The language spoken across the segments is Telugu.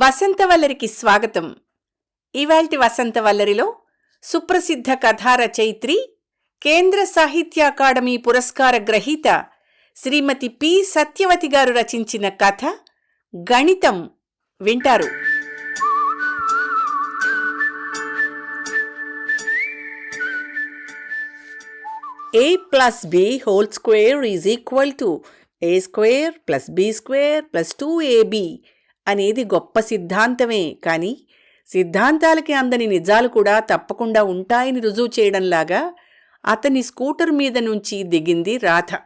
వసంతవల్లరికి స్వాగతం. ఇవాల్టి వసంతవల్లరిలో సుప్రసిద్ధ కథా రచయిత్రి కేంద్ర సాహిత్య అకాడమీ పురస్కార గ్రహీత శ్రీమతి పి. సత్యవతి గారు రచించిన కథ గణితం వింటారు. A plus B whole square is equal to A square plus B square plus two A B అనేది గొప్ప సిద్ధాంతమే. కానీ సిద్ధాంతాలకి అందని నిజాలు కూడా తప్పకుండా ఉంటాయని రుజువు చేయడంలాగా అతని స్కూటర్ మీద నుంచి దిగింది రాధ.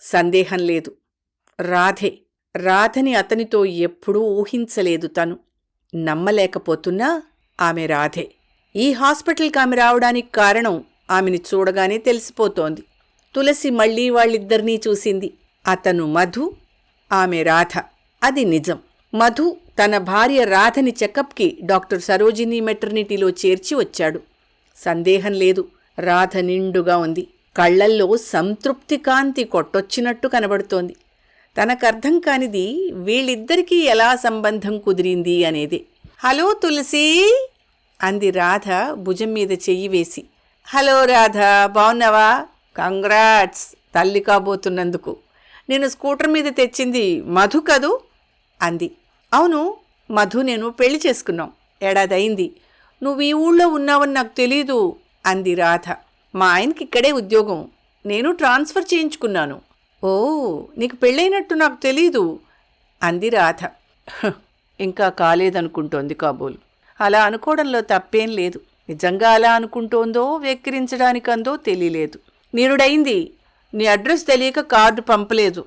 సందేహం లేదు. రాధే రాధని అతనితో ఎప్పుడూ ఊహించలేదు తను. నమ్మలేకపోతున్నా ఆమె రాధే. ఈ హాస్పిటల్కి ఆమె రావడానికి కారణం ఆమెని చూడగానే తెలిసిపోతోంది. తులసి మళ్ళీ వాళ్ళిద్దరినీ చూసింది. అతను మధు ఆమె రాధ. అది నిజం. మధు తన భార్య రాధని చెకప్కి డాక్టర్ సరోజిని మెటర్నిటీలో చేర్చి వచ్చాడు. సందేహం లేదు. రాధ నిండుగా ఉంది. కళ్ళల్లో సంతృప్తి కాంతి కొట్టొచ్చినట్టు కనబడుతోంది. తనకర్థం కానిది వీళ్ళిద్దరికీ ఎలా సంబంధం కుదిరింది అనేది. హలో తులసి! అంది రాధ భుజం మీద చెయ్యి వేసి. హలో రాధ బాగున్నావా కంగ్రాట్స్! తల్లి కాబోతున్నందుకు. నేను స్కూటర్ మీద తెచ్చింది మధు కదూ? అంది. అవును మధు నేను పెళ్ళి చేసుకున్నాం. ఏడాదయింది. నువ్వు ఈ ఊళ్ళో ఉన్నావని నాకు తెలీదు అంది రాధ. మా ఆయనకి ఇక్కడే ఉద్యోగం. నేను ట్రాన్స్ఫర్ చేయించుకున్నాను. ఓ నీకు పెళ్ళైనట్టు నాకు తెలీదు అంది రాధ. ఇంకా కాలేదనుకుంటోంది కాబోలు. అలా అనుకోవడంలో తప్పేం లేదు. నిజంగా అలా అనుకుంటోందో వెక్కిరించడానికందో తెలియలేదు. నీరుడైంది. నీ అడ్రస్ తెలియక కార్డు పంపలేదు.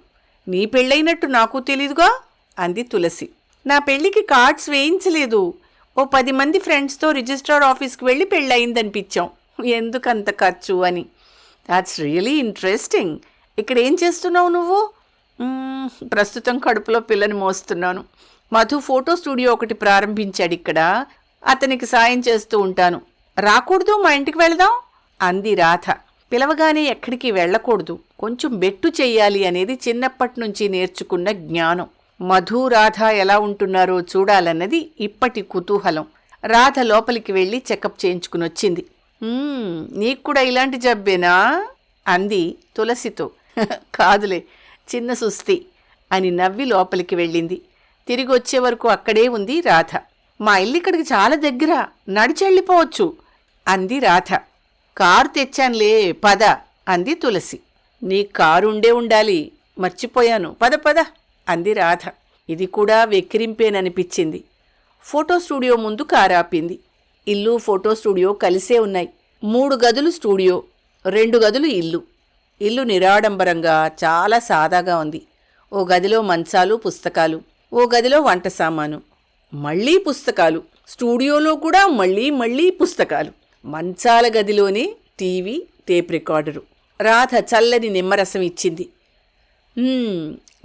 నీ పెళ్ళైనట్టు నాకు తెలీదుగా అంది తులసి. నా పెళ్ళికి కార్డ్స్ వేయించలేదు. ఓ పది మంది ఫ్రెండ్స్తో రిజిస్ట్రార్ ఆఫీస్కి వెళ్ళి పెళ్ళయిందనిపించాం. ఎందుకంత ఖర్చు అని. దాట్స్ రియలీ ఇంట్రెస్టింగ్ ఇక్కడ ఏం చేస్తున్నావు నువ్వు? ప్రస్తుతం కడుపులో పిల్లని మోస్తున్నాను. మధు ఫోటో స్టూడియో ఒకటి ప్రారంభించాడు ఇక్కడ. అతనికి సాయం చేస్తూ ఉంటాను. రాకూడదు మా ఇంటికి వెళదాం? అంది రాధ. పిలవగానే ఎక్కడికి వెళ్ళకూడదు. కొంచెం బెట్టు చెయ్యాలి అనేది చిన్నప్పటి నుంచి నేర్చుకున్న జ్ఞానం. మధు రాధ ఎలా ఉంటున్నారో చూడాలన్నది ఇప్పటి కుతూహలం. రాధ లోపలికి వెళ్ళి చెకప్ చేయించుకుని వచ్చింది నీకు కూడా ఇలాంటి జబ్బేనా? అంది తులసితో. కాదులే చిన్న సుస్తి అని నవ్వి లోపలికి వెళ్ళింది. తిరిగి వచ్చే వరకు అక్కడే ఉంది రాధ. మా ఇల్లు ఇక్కడికి చాలా దగ్గర నడిచి వెళ్ళిపోవచ్చు అంది రాధ. కారు తెచ్చానులే పద అంది తులసి. నీ కారు ఉండే ఉండాలి మర్చిపోయాను. పద పద అంది రాధ. ఇది కూడా వెక్కిరింపేననిపించింది. ఫోటో స్టూడియో ముందు కారాపింది. ఇల్లు ఫోటో స్టూడియో కలిసే ఉన్నాయి. మూడు గదులు స్టూడియో రెండు గదులు ఇల్లు. ఇల్లు నిరాడంబరంగా చాలా సాదాగా ఉంది. ఓ గదిలో మంచాలు పుస్తకాలు. ఓ గదిలో వంట సామాను. మళ్ళీ పుస్తకాలు. స్టూడియోలో కూడా మళ్ళీ మళ్ళీ పుస్తకాలు. మంచాల గదిలోనే టీవీ టేప్ రికార్డరు రాధ చల్లని నిమ్మరసం ఇచ్చింది.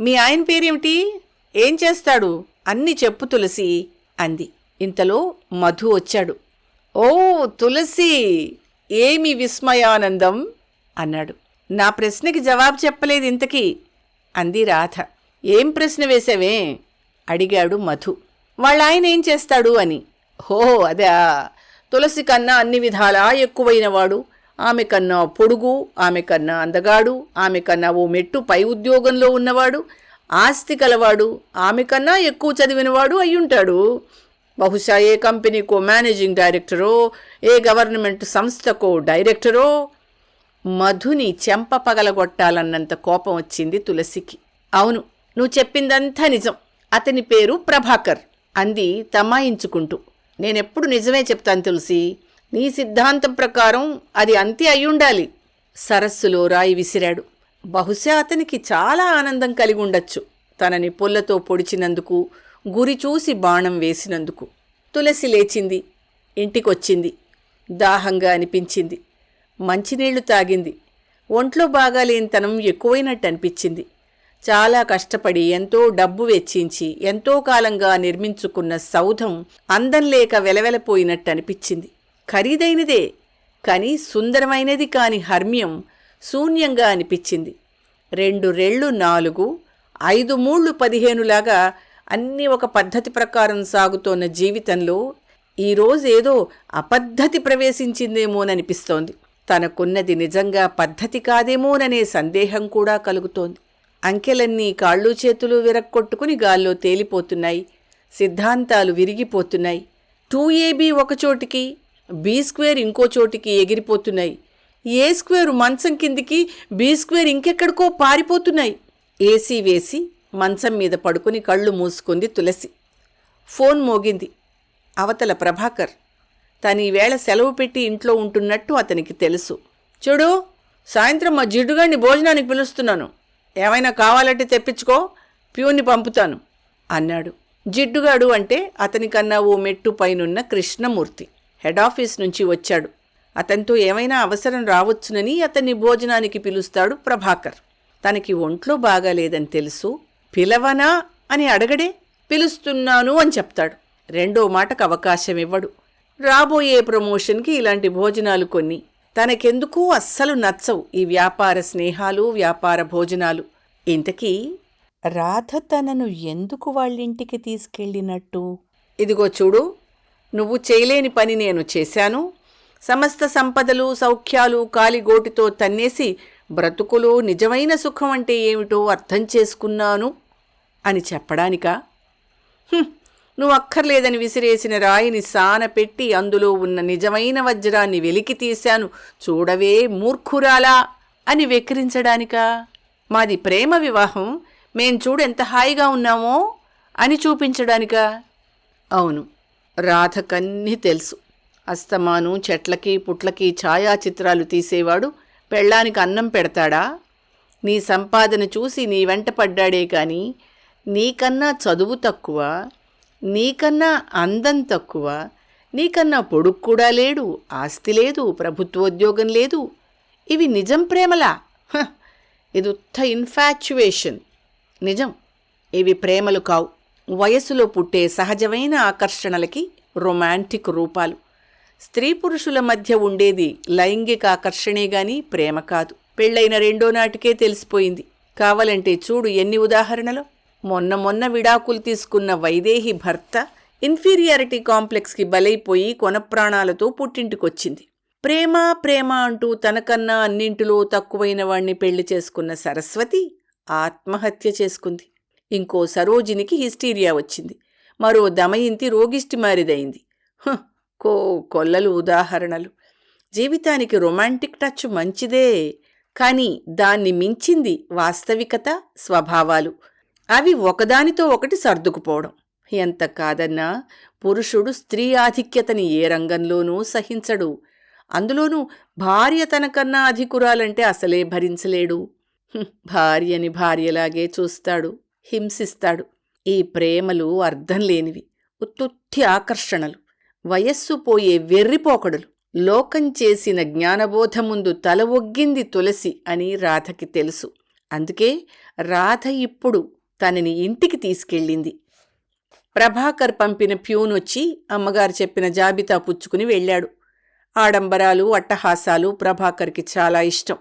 మీ ఆయన పేరేమిటి? ఏం చేస్తాడు? అన్ని చెప్పు తులసి అంది. ఇంతలో మధు వచ్చాడు. ఓ తులసి! ఏమి విస్మయానందం? అన్నాడు. నా ప్రశ్నకి జవాబు చెప్పలేదు ఇంతకీ అంది రాధ. ఏం ప్రశ్న వేశావే? అడిగాడు మధు. వాళ్ళ ఆయన ఏం చేస్తాడు అని. హో అదా! తులసి కన్నా అన్ని విధాలా ఎక్కువైనవాడు. ఆమె కన్నా పొడుగు ఆమె కన్నా అందగాడు ఆమె కన్నా ఓ మెట్టు పై ఉద్యోగంలో ఉన్నవాడు ఆస్తి కలవాడు ఆమె కన్నా ఎక్కువ చదివినవాడు అయ్యుంటాడు. బహుశా ఏ కంపెనీకో మేనేజింగ్ డైరెక్టరో ఏ గవర్నమెంట్ సంస్థకో డైరెక్టరో మధుని చెంప పగలగొట్టాలన్నంత కోపం వచ్చింది తులసికి. అవును నువ్వు చెప్పిందంతా నిజం. అతని పేరు ప్రభాకర్ అంది తమాయించుకుంటూ. నేనెప్పుడు నిజమే చెప్తాను తులసి? నీ సిద్ధాంతం ప్రకారం అది అంతే అయ్యుండాలి. సరస్సులో రాయి విసిరాడు. బహుశా అతనికి చాలా ఆనందం కలిగి ఉండొచ్చు. తనని పొల్లతో పొడిచినందుకు గురి చూసి బాణం వేసినందుకు. తులసి లేచింది. ఇంటికొచ్చింది. దాహంగా అనిపించింది. మంచినీళ్ళు తాగింది. ఒంట్లో బాగాలేనితనం ఎక్కువైనట్టు అనిపించింది చాలా కష్టపడి ఎంతో డబ్బు వెచ్చించి ఎంతో కాలంగా నిర్మించుకున్న సౌధం అందం లేక వెలవెలపోయినట్టు అనిపించింది ఖరీదైనదే కానీ సుందరమైనది కాని హర్మ్యం శూన్యంగా అనిపించింది. రెండు రెళ్ళు నాలుగు ఐదు మూళ్ళు పదిహేనులాగా అన్నీ ఒక పద్ధతి ప్రకారం సాగుతోన్న జీవితంలో ఈరోజు ఏదో అపద్ధతి ప్రవేశించిందేమోననిపిస్తోంది. తనకున్నది నిజంగా పద్ధతి కాదేమోననే సందేహం కూడా కలుగుతోంది. అంకెలన్నీ కాళ్ళు చేతులు విరక్కొట్టుకుని గాల్లో తేలిపోతున్నాయి. సిద్ధాంతాలు విరిగిపోతున్నాయి. టూ ఏబీ ఒకచోటికి బీ స్క్వేర్ ఇంకో చోటికి ఎగిరిపోతున్నాయి. ఏ స్క్వేర్ మంచం కిందికి బీ స్క్వేర్ ఇంకెక్కడికో పారిపోతున్నాయి. ఏసీ వేసి మంచం మీద పడుకుని కళ్ళు మూసుకుంది తులసి. ఫోన్ మోగింది. అవతల ప్రభాకర్. తను ఈవేళ సెలవు పెట్టి ఇంట్లో ఉంటున్నట్టు అతనికి తెలుసు. చూడు సాయంత్రం మా జిడ్డుగాడిని భోజనానికి పిలుస్తున్నాను. ఏమైనా కావాలంటే తెప్పించుకో ప్యూన్ని పంపుతాను అన్నాడు. జిడ్డుగాడు అంటే అతనికన్నా ఓ మెట్టు పైనున్న కృష్ణమూర్తి. హెడ్ ఆఫీస్ నుంచి వచ్చాడు. అతనితో ఏమైనా అవసరం రావచ్చునని అతన్ని భోజనానికి పిలుస్తాడు ప్రభాకర్. తనకి ఒంట్లో బాగాలేదని తెలుసు పిలవనా అని అడగడే పిలుస్తున్నాను అని చెప్తాడు. రెండో మాటకు అవకాశం ఇవ్వడు. రాబోయే ప్రమోషన్కి ఇలాంటి భోజనాలు కొన్ని. తనకెందుకు అస్సలు నచ్చవు ఈ వ్యాపార స్నేహాలు వ్యాపార భోజనాలు. ఇంతకీ రాధ తనను ఎందుకు వాళ్ళింటికి తీసుకెళ్ళినట్టు? ఇదిగో చూడు నువ్వు చేయలేని పని నేను చేశాను. సమస్త సంపదలు సౌఖ్యాలు కాలిగోటితో తన్నేసి బ్రతుకులో నిజమైన సుఖం అంటే ఏమిటో అర్థం చేసుకున్నాను అని చెప్పడానికా? నువ్వు అక్కర్లేదని విసిరేసిన రాయిని సాన పెట్టి అందులో ఉన్న నిజమైన వజ్రాన్ని వెలికి తీశాను. చూడవే మూర్ఖురాలా అని వెక్కిరించడానికా? మాది ప్రేమ వివాహం. మేం చూడు ఎంత హాయిగా ఉన్నామో అని చూపించడానికా? అవును. రాధకన్నీ తెలుసు. అస్తమాను చెట్లకి పుట్లకి ఛాయాచిత్రాలు తీసేవాడు. పెళ్ళానికి అన్నం పెడతాడా? నీ సంపాదన చూసి నీ వెంట పడ్డాడే కానీ నీకన్నా చదువు తక్కువ నీకన్నా అందం తక్కువ నీకన్నా పొడుగు కూడా లేడు ఆస్తి లేదు ప్రభుత్వోద్యోగం లేదు. ఇవి నిజం ప్రేమలా? ఇది ఉత్త ఇన్ఫాచ్యువేషన్ నిజం. ఇవి ప్రేమలు కావు. వయసులో పుట్టే సహజమైన ఆకర్షణలకి రొమాంటిక్ రూపాలు. స్త్రీ పురుషుల మధ్య ఉండేది లైంగిక ఆకర్షణే గాని ప్రేమ కాదు. పెళ్ళైన రెండో నాటికే తెలిసిపోయింది. కావాలంటే చూడు ఎన్ని ఉదాహరణలు. మొన్న మొన్న విడాకులు తీసుకున్న వైదేహి భర్త ఇన్ఫీరియారిటీ కాంప్లెక్స్కి బలైపోయి కొనప్రాణాలతో పుట్టింటికొచ్చింది. ప్రేమ ప్రేమ అంటూ తనకన్నా అన్నింటిలో తక్కువైన వాణ్ణి పెళ్ళి చేసుకున్న సరస్వతి ఆత్మహత్య చేసుకుంది. ఇంకో సరోజినికి హిస్టీరియా వచ్చింది. మరో దమయంతి రోగిష్టి మారిదైంది. కో కొల్లలు ఉదాహరణలు. జీవితానికి రొమాంటిక్ టచ్ మంచిదే కానీ దాన్ని మించింది వాస్తవికత స్వభావాలు. అవి ఒకదానితో ఒకటి సర్దుకుపోవడం. ఎంత కాదన్నా పురుషుడు స్త్రీ ఆధిక్యతని ఏ రంగంలోనూ సహించడు. అందులోనూ భార్య తనకన్నా అధికురాలంటే అసలే భరించలేడు. భార్యని భార్యలాగే చూస్తాడు. హింసిస్తాడు. ఈ ప్రేమలు అర్థం లేనివి. ఉత్తుత్తి ఆకర్షణలు. వయస్సు పోయే వెర్రిపోకడులు. లోకం చేసిన జ్ఞానబోధ ముందు తల ఒగ్గింది తులసి అని రాధకి తెలుసు. అందుకే రాధ ఇప్పుడు తనని ఇంటికి తీసుకెళ్ళింది. ప్రభాకర్ పంపిన ప్యూన్ వచ్చి అమ్మగారు చెప్పిన జాబితా పుచ్చుకుని వెళ్ళాడు. ఆడంబరాలు అట్టహాసాలు ప్రభాకర్కి చాలా ఇష్టం.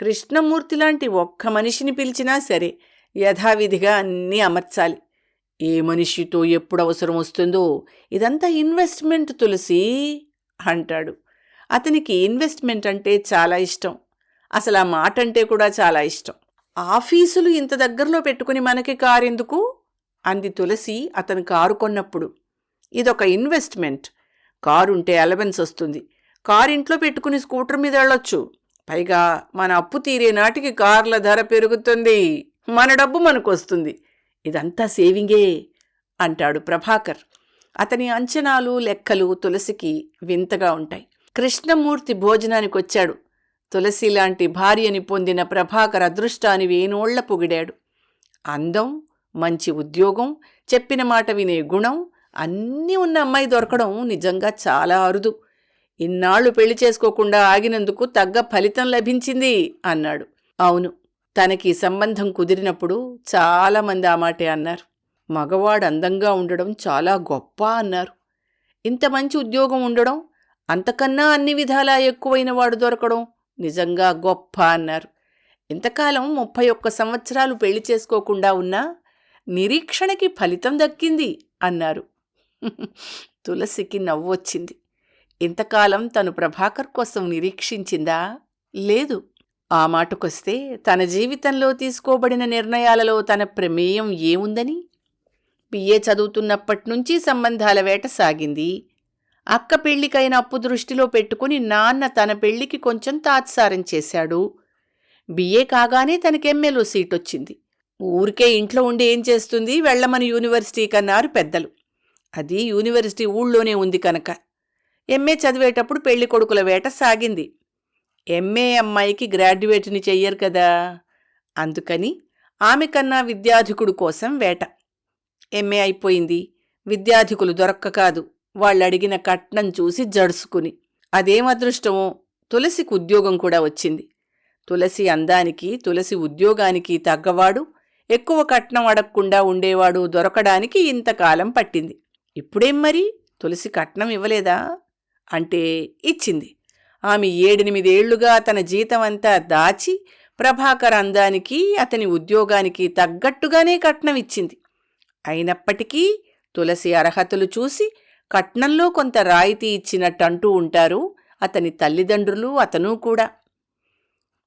కృష్ణమూర్తి లాంటి ఒక్క మనిషిని పిలిచినా సరే యథావిధిగా అన్నీ అమర్చాలి. ఏ మనిషితో ఎప్పుడు అవసరం వస్తుందో ఇదంతా ఇన్వెస్ట్మెంట్ తులసి అంటాడు. అతనికి ఇన్వెస్ట్మెంట్ అంటే చాలా ఇష్టం. అసలు ఆ మాట అంటే కూడా చాలా ఇష్టం. ఆఫీసులు ఇంత దగ్గరలో పెట్టుకుని మనకి కారు ఎందుకు అంది తులసి అతను కారు కొన్నప్పుడు. ఇదొక ఇన్వెస్ట్మెంట్. కారు ఉంటే అలవెన్స్ వస్తుంది. కారు ఇంట్లో పెట్టుకుని స్కూటర్ మీద వెళ్ళొచ్చు. పైగా మన అప్పు తీరే నాటికి కార్ల ధర పెరుగుతుంది. మన డబ్బు మనకు వస్తుంది ఇదంతా సేవింగే అంటాడు ప్రభాకర్. అతని అంచనాలు లెక్కలు తులసికి వింతగా ఉంటాయి. కృష్ణమూర్తి భోజనానికి వచ్చాడు తులసి లాంటి భార్యని పొందిన ప్రభాకర్ అదృష్టాన్ని వేనోళ్ళ పొగిడాడు. అందం మంచి ఉద్యోగం చెప్పిన మాట వినే గుణం అన్నీ ఉన్న అమ్మాయి దొరకడం నిజంగా చాలా అరుదు. ఇన్నాళ్ళు పెళ్ళి చేసుకోకుండా ఆగినందుకు తగ్గ ఫలితం లభించింది అన్నాడు. అవును తనకి సంబంధం కుదిరినప్పుడు చాలామంది ఆ మాటే అన్నారు. మగవాడు అందంగా ఉండడం చాలా గొప్ప అన్నారు. ఇంత మంచి ఉద్యోగం ఉండడం అంతకన్నా అన్ని విధాలా ఎక్కువైన వాడు దొరకడం నిజంగా గొప్ప అన్నారు. ఇంతకాలం ముప్పై ఒక్క సంవత్సరాలు పెళ్ళి చేసుకోకుండా ఉన్నా నిరీక్షణకి ఫలితం దక్కింది అన్నారు. తులసికి నవ్వొచ్చింది. ఇంతకాలం తను ప్రభాకర్ కోసం నిరీక్షించిందా? లేదు. ఆ మాటకొస్తే తన జీవితంలో తీసుకోబడిన నిర్ణయాలలో తన ప్రమేయం ఏముందని? బిఏ చదువుతున్నప్పట్నుంచి సంబంధాల వేట సాగింది. అక్క పెళ్ళికైన అప్పు దృష్టిలో పెట్టుకుని నాన్న తన పెళ్ళికి కొంచెం తాత్సారం చేశాడు. బిఏ కాగానే తనకి సీట్ వచ్చింది ఊరికే ఇంట్లో ఉండి ఏం చేస్తుంది? వెళ్ళమని యూనివర్సిటీ కన్నారు పెద్దలు. అది యూనివర్సిటీ ఊళ్ళోనే ఉంది కనుక. ఎంఏ చదివేటప్పుడు పెళ్ళి కొడుకుల వేట సాగింది. ఎంఏ అమ్మాయికి గ్రాడ్యుయేట్ని చెయ్యరు కదా. అందుకని ఆమె కన్నా విద్యాధికుడు కోసం వేట. ఎంఏ అయిపోయింది. విద్యాధికులు దొరక్క కాదు. వాళ్ళు అడిగిన కట్నం చూసి జడుసుకుని. అదేం అదృష్టమో? తులసికి ఉద్యోగం కూడా వచ్చింది. తులసి అందానికి తులసి ఉద్యోగానికి తగ్గవాడు ఎక్కువ కట్నం అడగకుండా ఉండేవాడు దొరకడానికి ఇంతకాలం పట్టింది. ఇప్పుడేం మరి? తులసి కట్నం ఇవ్వలేదా? అంటే ఇచ్చింది. ఆమె ఏడెనిమిదేళ్ళుగా తన జీతమంతా దాచి ప్రభాకర్ అందానికి అతని ఉద్యోగానికి తగ్గట్టుగానే కట్నం ఇచ్చింది అయినప్పటికీ తులసి అర్హతలు చూసి కట్నంలో కొంత రాయితీ ఇచ్చినట్టు అంటూ ఉంటారు అతని తల్లిదండ్రులు అతను కూడా.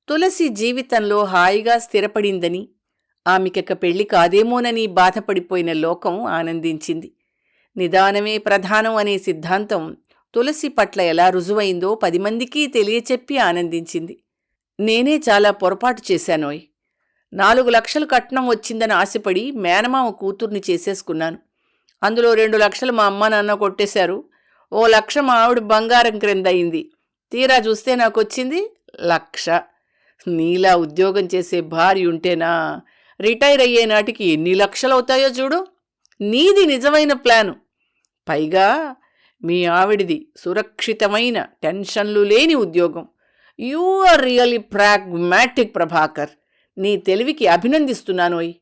తులసి జీవితంలో హాయిగా స్థిరపడిందని ఆమెకిక పెళ్ళి కాదేమోనని బాధపడిపోయిన లోకం ఆనందించింది. నిదానమే ప్రధానం అనే సిద్ధాంతం తులసి పట్ల ఎలా రుజువైందో పది మందికి తెలియచెప్పి ఆనందించింది. నేనే చాలా పొరపాటు చేశానోయ్. నాలుగు లక్షలు కట్నం వచ్చిందని ఆశపడి మేనమామ కూతుర్ని చేసేసుకున్నాను. అందులో రెండు లక్షలు మా అమ్మ నాన్న కొట్టేశారు. ఓ లక్ష మా ఆవిడ బంగారం క్రింద అయింది తీరా చూస్తే నాకు వచ్చింది లక్ష. నీలా ఉద్యోగం చేసే భార్య ఉంటేనా? రిటైర్ అయ్యే నాటికి ఎన్ని లక్షలు అవుతాయో చూడు. నీది నిజమైన ప్లాను. పైగా మీ ఆవిడిది సురక్షితమైన టెన్షన్లు లేని ఉద్యోగం. You are really pragmatic Prabhakar. నీ తెలివికి అభినందిస్తున్నానోయ్.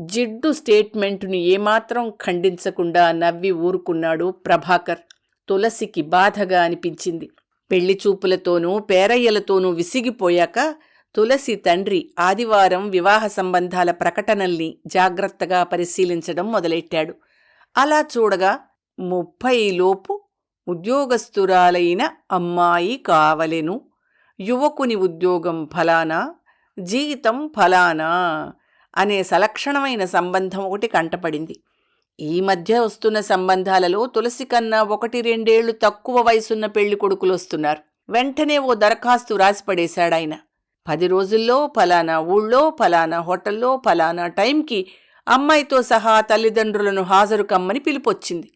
జిడ్డు స్టేట్మెంటుని ఏమాత్రం ఖండించకుండా నవ్వి ఊరుకున్నాడు ప్రభాకర్. తులసికి బాధగా అనిపించింది. పెళ్ళి చూపులతోనూ పేరయ్యలతోనూ విసిగిపోయాక తులసి తండ్రి ఆదివారం వివాహ సంబంధాల ప్రకటనల్ని జాగ్రత్తగా పరిశీలించడం మొదలెట్టాడు. అలా చూడగా ముప్పై లోపు ఉద్యోగస్తురాలైన అమ్మాయి కావలెను. యువకుని ఉద్యోగం ఫలానా? జీతం ఫలానా? అనే సలక్షణమైన సంబంధం ఒకటి కంటపడింది. ఈ మధ్య వస్తున్న సంబంధాలలో తులసి కన్నా ఒకటి రెండేళ్ళు తక్కువ వయసున్న పెళ్ళి కొడుకులు వస్తున్నారు. వెంటనే ఓ దరఖాస్తు రాసిపడేశాడాయన పది రోజుల్లో ఫలానా ఊళ్ళో ఫలానా హోటల్లో ఫలానా టైంకి అమ్మాయితో సహా తల్లిదండ్రులను హాజరు కమ్మని పిలుపొచ్చింది.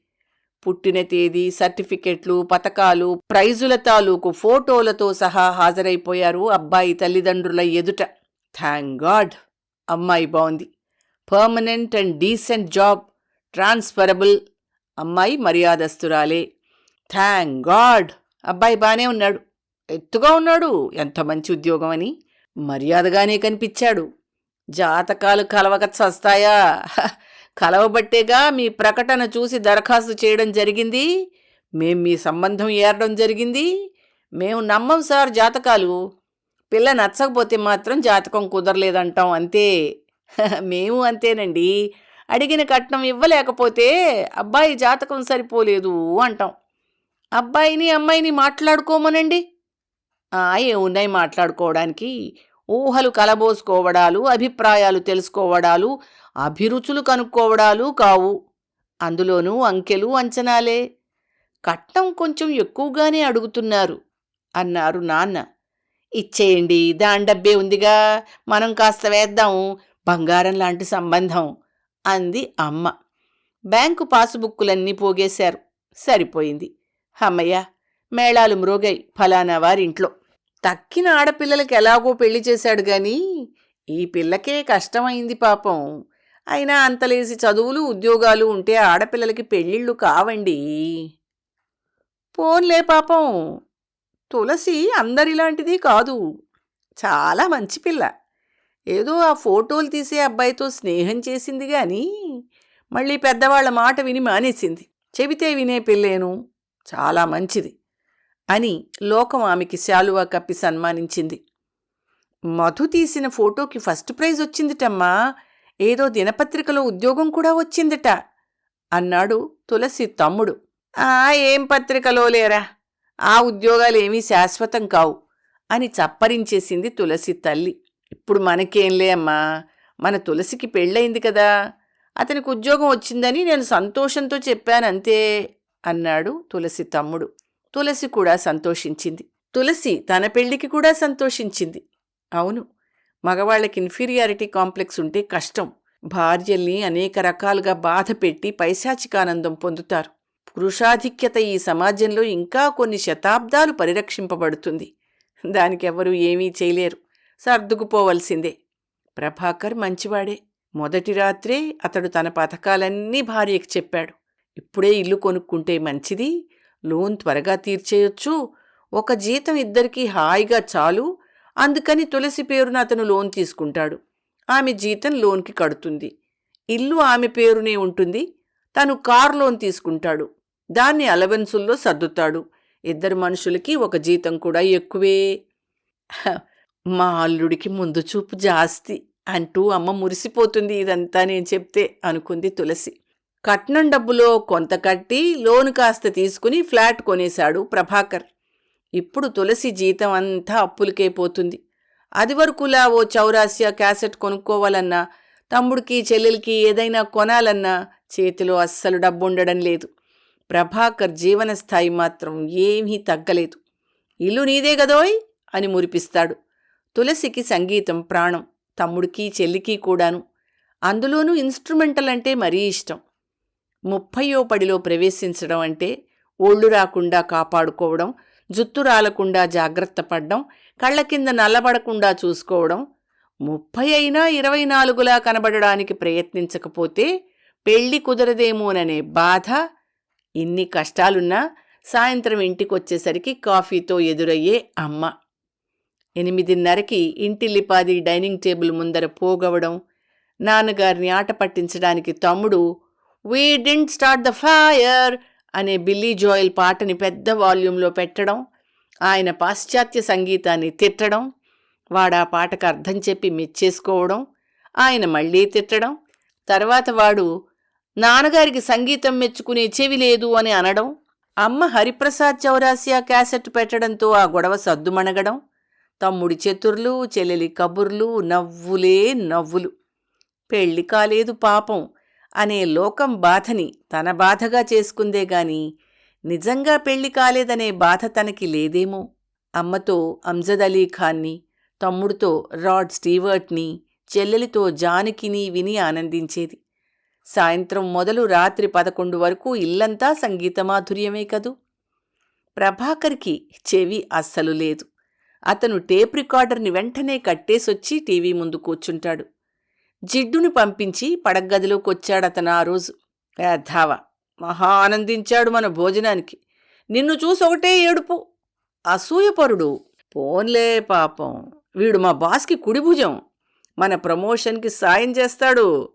పుట్టిన తేదీ సర్టిఫికెట్లు పథకాలు ప్రైజుల తాలూకు ఫోటోలతో సహా హాజరైపోయారు అబ్బాయి తల్లిదండ్రుల ఎదుట. Thank God! అమ్మాయి బాగుంది permanent and decent job. Transferable. అమ్మాయి మర్యాదస్తురాలే. Thank God! అబ్బాయి బానే ఉన్నాడు. ఎత్తుగా ఉన్నాడు. ఎంత మంచి ఉద్యోగం అని. మర్యాదగానే కనిపించాడు. జాతకాలు కలవక చస్తాయా? కలవబట్టేగా మీ ప్రకటన చూసి దరఖాస్తు చేయడం జరిగింది? మేం మీ సంబంధం ఏరడం జరిగింది? మేము నమ్మం సార్ జాతకాలు. పిల్ల నచ్చకపోతే మాత్రం జాతకం కుదరలేదంటాం అంతే. మేము అంతేనండి. అడిగిన కట్నం ఇవ్వలేకపోతే అబ్బాయి జాతకం సరిపోలేదు అంటాం. అబ్బాయిని అమ్మాయిని మాట్లాడుకోమనండి? ఏమున్నాయి మాట్లాడుకోవడానికి? ఊహలు కలబోసుకోవడాలు అభిప్రాయాలు తెలుసుకోవడాలు అభిరుచులు కనుక్కోవడాలు కావు. అందులోనూ అంకెలు అంచనాలే. కట్నం కొంచెం ఎక్కువగానే అడుగుతున్నారు అన్నారు నాన్న. ఇచ్చేయండి దాని డబ్బే ఉందిగా మనం కాస్త వేద్దాం బంగారం లాంటి సంబంధం అంది అమ్మ. బ్యాంకు పాసుబుక్కులన్నీ పోగేశారు సరిపోయింది. అమ్మయ్య మేళాలు మృగై ఫలానా వారింట్లో. తక్కిన ఆడపిల్లలకి ఎలాగో పెళ్ళి చేశాడు గాని ఈ పిల్లకే కష్టమైంది పాపం. అయినా అంతలేసి చదువులు ఉద్యోగాలు ఉంటే ఆడపిల్లలకి పెళ్ళిళ్ళు కావండి. పోన్లే పాపం. తులసి అందరిలాంటిది కాదు. చాలా మంచి పిల్ల. ఏదో ఆ ఫోటోలు తీసే అబ్బాయితో స్నేహం చేసింది గాని మళ్ళీ పెద్దవాళ్ళ మాట విని మానేసింది. చెబితే వినే పిల్లేను. చాలా మంచిది. అని లోకం ఆమెకి శాలువా కప్పి సన్మానించింది. మధు తీసిన ఫోటోకి ఫస్ట్ ప్రైజ్ వచ్చిందిటమ్మా. ఏదో దినపత్రికలో ఉద్యోగం కూడా వచ్చిందిట అన్నాడు తులసి తమ్ముడు. ఆ ఏం పత్రికలో లేరా? ఆ ఉద్యోగాలేమీ శాశ్వతం కావు అని చప్పరించేసింది తులసి తల్లి. ఇప్పుడు మనకేంలే అమ్మా. మన తులసికి పెళ్ళయింది కదా. అతనికి ఉద్యోగం వచ్చిందని నేను సంతోషంతో చెప్పానంతే అన్నాడు తులసి తమ్ముడు. తులసి కూడా సంతోషించింది. తులసి తన పెళ్ళికి కూడా సంతోషించింది. అవును మగవాళ్ళకి ఇన్ఫీరియారిటీ కాంప్లెక్స్ ఉంటే కష్టం. భార్యల్ని అనేక రకాలుగా బాధ పెట్టి పైశాచికానందం పొందుతారు. పురుషాధిక్యత ఈ సమాజంలో ఇంకా కొన్ని శతాబ్దాలు పరిరక్షింపబడుతుంది. దానికెవ్వరూ ఏమీ చేయలేరు. సర్దుకుపోవలసిందే. ప్రభాకర్ మంచివాడే. మొదటి రాత్రే అతడు తన పథకాలన్నీ భార్యకి చెప్పాడు. ఇప్పుడే ఇల్లు కొనుక్కుంటే మంచిది లోన్ త్వరగా తీర్చేయొచ్చు. ఒక జీతం ఇద్దరికీ హాయిగా చాలు. అందుకని తులసి పేరున అతను లోన్ తీసుకుంటాడు. ఆమె జీతం లోన్కి కడుతుంది. ఇల్లు ఆమె పేరునే ఉంటుంది. తను కార్ లోన్ తీసుకుంటాడు. దాన్ని అలవెన్సుల్లో సర్దుతాడు. ఇద్దరు మనుషులకి ఒక జీతం కూడా ఎక్కువే. మా అల్లుడికి ముందు చూపు జాస్తి అంటూ అమ్మ మురిసిపోతుంది ఇదంతా నేను చెప్తే అనుకుంది తులసి. కట్నం డబ్బులో కొంత కట్టి లోను కాస్త తీసుకుని ఫ్లాట్ కొనేశాడు ప్రభాకర్. ఇప్పుడు తులసి జీతం అంతా అప్పులకే పోతుంది. అది వరకులా ఓ చౌరాసియా క్యాసెట్ కొనుక్కోవాలన్నా తమ్ముడికి చెల్లెలికి ఏదైనా కొనాలన్నా చేతిలో అస్సలు డబ్బుండడం లేదు. ప్రభాకర్ జీవన స్థాయి మాత్రం ఏమీ తగ్గలేదు. ఇల్లు నీదే గదోయ్ అని మురిపిస్తాడు. తులసికి సంగీతం ప్రాణం తమ్ముడికి చెల్లికి కూడాను. అందులోనూ ఇన్స్ట్రుమెంటల్ అంటే మరీ ఇష్టం. ముప్పయో పడిలో ప్రవేశించడం అంటే ఒళ్ళు రాకుండా కాపాడుకోవడం జుత్తు రాలకుండా జాగ్రత్త పడడం కళ్ళ కింద నల్లబడకుండా చూసుకోవడం ముప్పై అయినా ఇరవై నాలుగులా కనబడడానికి ప్రయత్నించకపోతే పెళ్ళి కుదరదేమోననే బాధ ఇన్ని కష్టాలున్నా సాయంత్రం ఇంటికొచ్చేసరికి కాఫీతో ఎదురయ్యే అమ్మ. ఎనిమిదిన్నరకి ఇంటిల్లిపాది డైనింగ్ టేబుల్ ముందర పోగవడం నాన్నగారిని ఆట పట్టించడానికి తమ్ముడు we didn't start the fire అనే బిల్లీ జోయల్ పాటని పెద్ద వాల్యూమ్లో పెట్టడం ఆయన పాశ్చాత్య సంగీతాన్ని తిట్టడం వాడా పాటకు అర్థం చెప్పి మెచ్చేసుకోవడం ఆయన మళ్ళీ తిట్టడం తర్వాత వాడు నాన్నగారికి సంగీతం మెచ్చుకునే చెవి లేదు అని అనడం అమ్మ హరిప్రసాద్ చౌరాసియా క్యాసెట్ పెట్టడంతో ఆ గొడవ సద్దుమణగడం తమ్ముడి చతుర్లు చెల్లెలి కబుర్లు నవ్వులే నవ్వులు. పెళ్ళి కాలేదు పాపం. అనే లోకం బాధని తన బాధగా చేసుకుందే గాని నిజంగా పెళ్ళి కాలేదనే బాధ తనకి లేదేమో? అమ్మతో అంజద్ అలీ ఖాన్ని తమ్ముడితో రాడ్ స్టీవర్ట్ని చెల్లెలితో జానకిని విని ఆనందించేది. సాయంత్రం మొదలు రాత్రి పదకొండు వరకు ఇల్లంతా సంగీతమాధుర్యమే కదూ? ప్రభాకర్కి చెవి అస్సలు లేదు. అతను టేప్ రికార్డర్ని వెంటనే కట్టేసొచ్చి టీవీ ముందు కూర్చుంటాడు. జిడ్డుని పంపించి పడగ్గదిలోకొచ్చాడతను ఆ రోజు. పెద్దావ మహా ఆనందించాడు మన భోజనానికి. నిన్ను చూసి ఒకటే ఏడుపు. అసూయపరుడు పోన్లే పాపం వీడు మా బాస్కి కుడిభుజం. మన ప్రమోషన్కి సాయం చేస్తాడు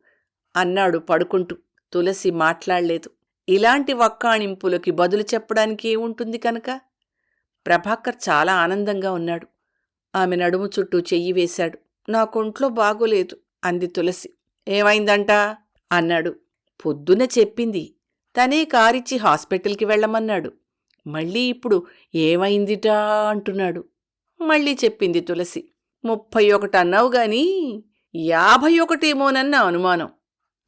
అన్నాడు పడుకుంటూ. తులసి మాట్లాడలేదు. ఇలాంటి వక్కాణింపులకి బదులు చెప్పడానికి ఏముంటుంది కనుక? ప్రభాకర్ చాలా ఆనందంగా ఉన్నాడు. ఆమె నడుము చుట్టూ చెయ్యి వేశాడు. నాకొంట్లో బాగోలేదు. అంది తులసి. ఏమైందంట? అన్నాడు. పొద్దున చెప్పింది. తనే కారిచ్చి హాస్పిటల్కి వెళ్ళమన్నాడు. మళ్ళీ ఇప్పుడు ఏమైందిటా అంటున్నాడు. మళ్ళీ చెప్పింది తులసి. ముప్పై ఒకటి అన్నావు గాని యాభై ఒకటేమోనన్న అనుమానం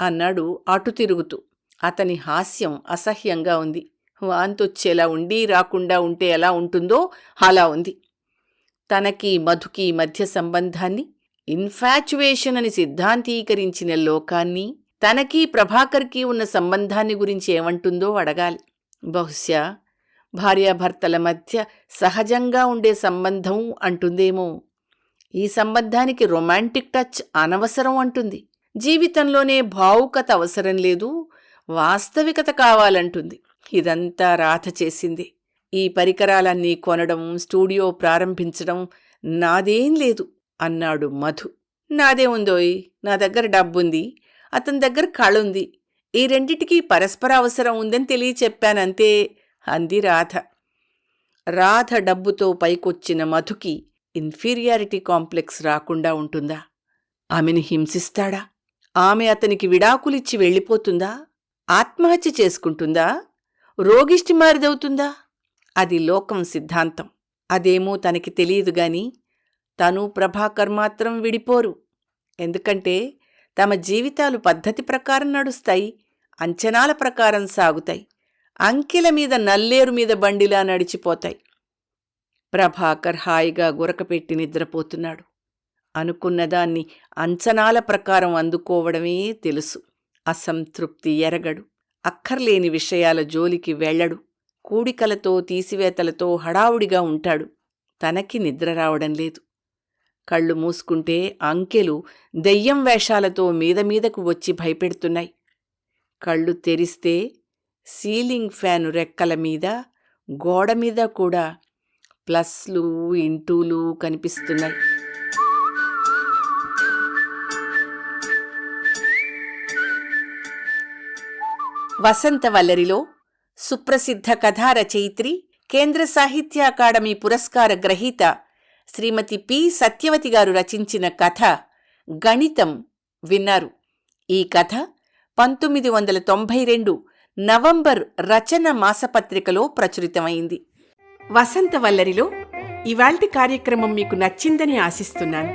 అన్నాడు అటు తిరుగుతూ. అతని హాస్యం అసహ్యంగా ఉంది. వాంతొచ్చేలా ఉండి రాకుండా ఉంటే ఎలా ఉంటుందో అలా ఉంది. తనకి మధుకి మధ్య సంబంధాన్ని ఇన్ఫాచ్యువేషన్ అని సిద్ధాంతీకరించిన లోకాన్ని తనకి ప్రభాకర్కి ఉన్న సంబంధాన్ని గురించి ఏమంటుందో అడగాలి. బహుశా భార్యాభర్తల మధ్య సహజంగా ఉండే సంబంధం అంటుందేమో. ఈ సంబంధానికి రొమాంటిక్ టచ్ అనవసరం అంటుంది. జీవితంలోనే భావుకత అవసరం లేదు వాస్తవికత కావాలంటుంది. ఇదంతా రాధ చేసింది. ఈ పరికరాలన్నీ కొనడం స్టూడియో ప్రారంభించడం నాదేం లేదు. అన్నాడు మధు. నాదేముందోయ్ నా దగ్గర డబ్బుంది అతని దగ్గర కళుంది ఈ రెండిటికీ పరస్పర అవసరం ఉందని తెలియచెప్పానంతే అంది రాధ. రాధ డబ్బుతో పైకొచ్చిన మధుకి ఇన్ఫీరియారిటీ కాంప్లెక్స్ రాకుండా ఉంటుందా? ఆమెను హింసిస్తాడా? ఆమె అతనికి విడాకులిచ్చి వెళ్ళిపోతుందా? ఆత్మహత్య చేసుకుంటుందా? రోగిష్టి మారిదవుతుందా? అది లోకం సిద్ధాంతం. అదేమో తనకి తెలియదు గాని తను ప్రభాకర్ మాత్రం విడిపోరు. ఎందుకంటే తమ జీవితాలు పద్ధతి ప్రకారం నడుస్తాయి అంచనాల ప్రకారం సాగుతాయి అంకెల మీద నల్లేరు మీద బండిలా నడిచిపోతాయి. ప్రభాకర్ హాయిగా గురకపెట్టి నిద్రపోతున్నాడు. అనుకున్నదాన్ని అంచనాల ప్రకారం అందుకోవడమే తెలుసు. అసంతృప్తి ఎరగడు. అక్కర్లేని విషయాల జోలికి వెళ్ళడు. కూడికలతో తీసివేతలతో హడావుడిగా ఉంటాడు. తనకి నిద్ర రావడం లేదు. కళ్ళు మూసుకుంటే అంకెలు దెయ్యం వేషాలతో మీద మీదకు వచ్చి భయపెడుతున్నాయి. కళ్ళు తెరిస్తే సీలింగ్ ఫ్యాను రెక్కల మీద గోడ మీద కూడా ప్లస్లు ఇంటూలు కనిపిస్తున్నాయి. వసంత వల్లరిలో సుప్రసిద్ధ కథా రచయిత్రి కేంద్ర సాహిత్య అకాడమీ పురస్కార గ్రహీత శ్రీమతి పి. సత్యవతి గారు రచించిన కథ గణితం విన్నారు. ఈ కథ పంతొమ్మిది వందల తొంభై రెండు నవంబర్ రచన మాసపత్రికలో ప్రచురితమైంది. వసంతవల్లరిలో ఇవాల్టి కార్యక్రమం మీకు నచ్చిందని ఆశిస్తున్నాను.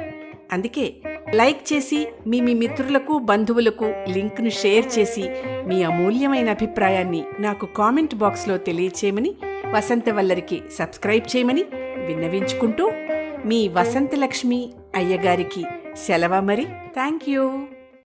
అందుకే లైక్ చేసి మీ మీ మిత్రులకు బంధువులకు లింక్ను షేర్ చేసి మీ అమూల్యమైన అభిప్రాయాన్ని నాకు కామెంట్ బాక్స్లో తెలియచేయమని వసంతవల్లరికి సబ్స్క్రైబ్ చేయమని విన్నవించుకుంటూ మీ వసంతలక్ష్మి అయ్యగారికి సెలవ మరి? Thank you